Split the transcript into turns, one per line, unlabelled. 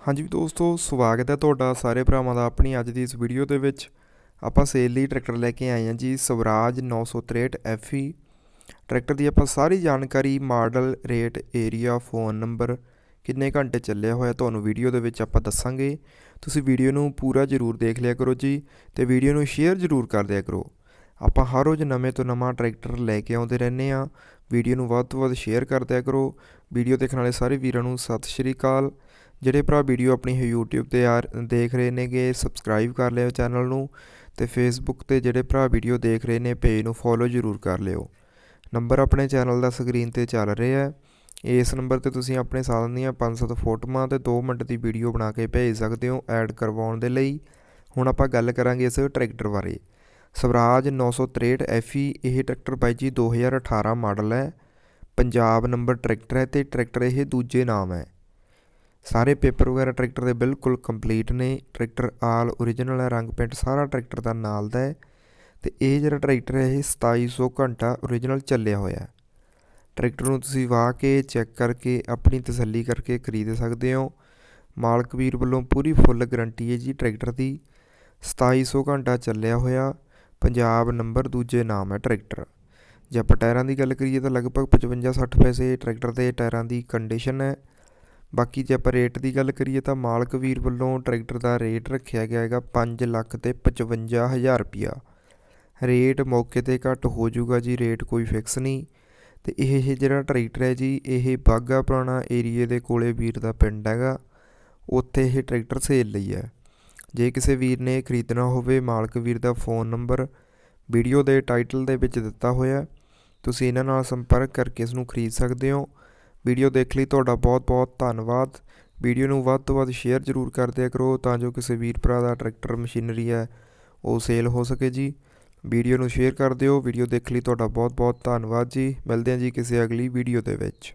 ਹਾਂਜੀ ਦੋਸਤੋ, ਸਵਾਗਤ ਹੈ ਤੁਹਾਡਾ ਸਾਰੇ ਭਰਾਵਾਂ ਦਾ ਆਪਣੀ ਅੱਜ ਦੀ ਇਸ ਵੀਡੀਓ ਦੇ ਵਿੱਚ। ਆਪਾਂ ਸੇਲ ਲਈ ਟਰੈਕਟਰ ਲੈ ਕੇ ਆਏ ਹਾਂ ਜੀ, ਸਵਰਾਜ 963 FE ਟਰੈਕਟਰ ਦੀ ਆਪਾਂ ਸਾਰੀ ਜਾਣਕਾਰੀ model rate area phone number ਕਿੰਨੇ ਘੰਟੇ ਚੱਲਿਆ ਹੋਇਆ ਤੁਹਾਨੂੰ ਵੀਡੀਓ ਦੇ ਵਿੱਚ ਆਪਾਂ ਦੱਸਾਂਗੇ। ਤੁਸੀਂ ਵੀਡੀਓ ਨੂੰ ਪੂਰਾ ਜ਼ਰੂਰ ਦੇਖ ਲਿਆ ਕਰੋ ਜੀ ਤੇ ਵੀਡੀਓ ਨੂੰ ਸ਼ੇਅਰ ਜ਼ਰੂਰ ਕਰ ਦਿਆ ਕਰੋ। ਆਪਾਂ ਹਰ ਰੋਜ਼ ਨਵੇਂ ਤੋਂ ਨਵਾਂ ਟਰੈਕਟਰ ਲੈ ਕੇ ਆਉਂਦੇ ਰਹਿੰਦੇ ਆ ਵੀਡੀਓ ਨੂੰ ਵੱਧ ਤੋਂ ਵੱਧ ਸ਼ੇਅਰ ਕਰ ਦਿਆ ਕਰੋ। ਵੀਡੀਓ ਦੇਖਣ ਵਾਲੇ ਸਾਰੇ ਵੀਰਾਂ ਨੂੰ ਸਤਿ ਸ਼੍ਰੀ ਅਕਾਲ। ਜਿਹੜੇ ਭਰਾ ਵੀਡੀਓ ਆਪਣੀ YouTube ਤੇ ਆ ਦੇਖ ਰਹੇ ਨੇਗੇ ਸਬਸਕ੍ਰਾਈਬ ਕਰ ਲਿਓ ਚੈਨਲ ਨੂੰ ਤੇ Facebook ਤੇ ਜਿਹੜੇ ਭਰਾ ਵੀਡੀਓ ਦੇਖ ਰਹੇ ਨੇ ਪੇਜ ਨੂੰ ਫੋਲੋ ਜ਼ਰੂਰ ਕਰ ਲਿਓ। ਨੰਬਰ ਆਪਣੇ ਚੈਨਲ ਦਾ ਸਕਰੀਨ ਤੇ ਚੱਲ ਰਿਹਾ ਹੈ। ਇਸ ਨੰਬਰ ਤੇ ਤੁਸੀਂ ਆਪਣੇ ਸਾਧਨ ਦੀਆਂ 500 ਫੋਟੋਆਂ ਤੇ 2 ਮਿੰਟ ਦੀ ਵੀਡੀਓ ਬਣਾ ਕੇ ਭੇਜ ਸਕਦੇ ਹੋ ਐਡ ਕਰਵਾਉਣ ਦੇ ਲਈ। ਹੁਣ ਆਪਾਂ ਗੱਲ ਕਰਾਂਗੇ ਇਸ ਟਰੈਕਟਰ ਬਾਰੇ। ਸਵਰਾਜ 963 FE ਇਹ ਟਰੈਕਟਰ ਬਾਈ ਜੀ 2018 ਮਾਡਲ ਹੈ। ਪੰਜਾਬ ਨੰਬਰ ਟਰੈਕਟਰ ਹੈ ਤੇ ਟਰੈਕਟਰ ਇਹ ਦੂਜੇ ਨਾਮ ਹੈ। ਸਾਰੇ ਪੇਪਰ ਵਗੈਰਾ ਟਰੈਕਟਰ ਦੇ ਬਿਲਕੁਲ ਕੰਪਲੀਟ ਨੇ। ਟਰੈਕਟਰ ਆਲ ਓਰੀਜਨਲ ਹੈ, ਰੰਗ ਪੇਂਟ ਸਾਰਾ ਟਰੈਕਟਰ ਦਾ ਨਾਲ ਦਾ ਹੈ। ਤੇ ਇਹ ਜਿਹੜਾ ਟਰੈਕਟਰ ਹੈ, ਇਹ 2700 ਘੰਟਾ ਓਰੀਜਨਲ ਚੱਲਿਆ ਹੋਇਆ ਹੈ। ਟਰੈਕਟਰ ਨੂੰ ਤੁਸੀਂ ਵਾਹ ਕੇ ਚੈੱਕ ਕਰਕੇ, ਆਪਣੀ ਤਸੱਲੀ ਕਰਕੇ ਖਰੀਦ ਸਕਦੇ ਹੋ। ਮਾਲਕ ਵੀਰ ਵੱਲੋਂ ਪੂਰੀ ਫੁੱਲ ਗਾਰੰਟੀ ਹੈ ਜੀ ਟਰੈਕਟਰ ਦੀ। 2700 ਘੰਟਾ ਚੱਲਿਆ ਹੋਇਆ, ਪੰਜਾਬ ਨੰਬਰ ਦੂਜੇ ਨਾਮ ਹੈ ਟਰੈਕਟਰ। ਜੇ ਆਪਾਂ ਟਾਇਰਾਂ ਦੀ ਗੱਲ ਕਰੀਏ ਤਾਂ ਲਗਭਗ 55-60 ਪੈਸੇ ਟਰੈਕਟਰ ਦੇ ਟਾਇਰਾਂ ਦੀ ਕੰਡੀਸ਼ਨ ਹੈ। ਬਾਕੀ ਜੇ ਆਪਾਂ ਰੇਟ ਦੀ ਗੱਲ ਕਰੀਏ ਤਾਂ ਮਾਲਕ ਵੀਰ ਵੱਲੋਂ ਟਰੈਕਟਰ ਦਾ ਰੇਟ ਰੱਖਿਆ ਗਿਆ ਹੈਗਾ ਪੰਜ ਲੱਖ ਅਤੇ ਪਚਵੰਜਾ ਹਜ਼ਾਰ ਰੁਪਈਆ ਰੇਟ ਮੌਕੇ ਤੇ ਘੱਟ ਹੋ ਜਾਊਗਾ ਜੀ ਰੇਟ ਕੋਈ ਫਿਕਸ ਨਹੀਂ। ਅਤੇ ਇਹ ਜਿਹੜਾ ਟਰੈਕਟਰ ਹੈ ਜੀ, ਇਹ ਬਾਗਾ ਪੁਰਾਣਾ ਏਰੀਏ ਦੇ ਕੋਲੇ ਵੀਰ ਦਾ ਪਿੰਡ ਹੈਗਾ। ਉੱਥੇ ਇਹ ਟਰੈਕਟਰ ਸੇਲ ਲਈ ਹੈ। ਜੇ ਕਿਸੇ ਵੀਰ ਨੇ ਖਰੀਦਣਾ ਹੋਵੇ, ਮਾਲਕ ਵੀਰ ਦਾ ਫੋਨ ਨੰਬਰ ਵੀਡੀਓ ਦੇ ਟਾਈਟਲ ਦੇ ਵਿੱਚ ਦਿੱਤਾ ਹੋਇਆ ਤੁਸੀਂ ਇਹਨਾਂ ਨਾਲ ਸੰਪਰਕ ਕਰਕੇ ਇਸ ਨੂੰ ਖਰੀਦ ਸਕਦੇ ਹੋ। ਵੀਡੀਓ ਦੇਖ ਲਈ, ਤੁਹਾਡਾ ਬਹੁਤ ਬਹੁਤ ਧੰਨਵਾਦ। ਵੀਡੀਓ ਨੂੰ ਵੱਧ ਤੋਂ ਵੱਧ ਸ਼ੇਅਰ ਜ਼ਰੂਰ ਕਰ ਦਿਆ ਕਰੋ ਤਾਂ ਜੋ ਕਿਸੇ ਵੀਰ ਭਰਾ ਦਾ ਟਰੈਕਟਰ ਮਸ਼ੀਨਰੀ ਹੈ, ਉਹ ਸੇਲ ਹੋ ਸਕੇ ਜੀ। ਵੀਡੀਓ ਨੂੰ ਸ਼ੇਅਰ ਕਰ ਦਿਓ, ਵੀਡੀਓ ਦੇਖ ਲਈ, ਤੁਹਾਡਾ ਬਹੁਤ ਬਹੁਤ ਧੰਨਵਾਦ ਜੀ। ਮਿਲਦੇ ਹਾਂ ਜੀ ਕਿਸੇ ਅਗਲੀ ਵੀਡੀਓ ਦੇ ਵਿੱਚ।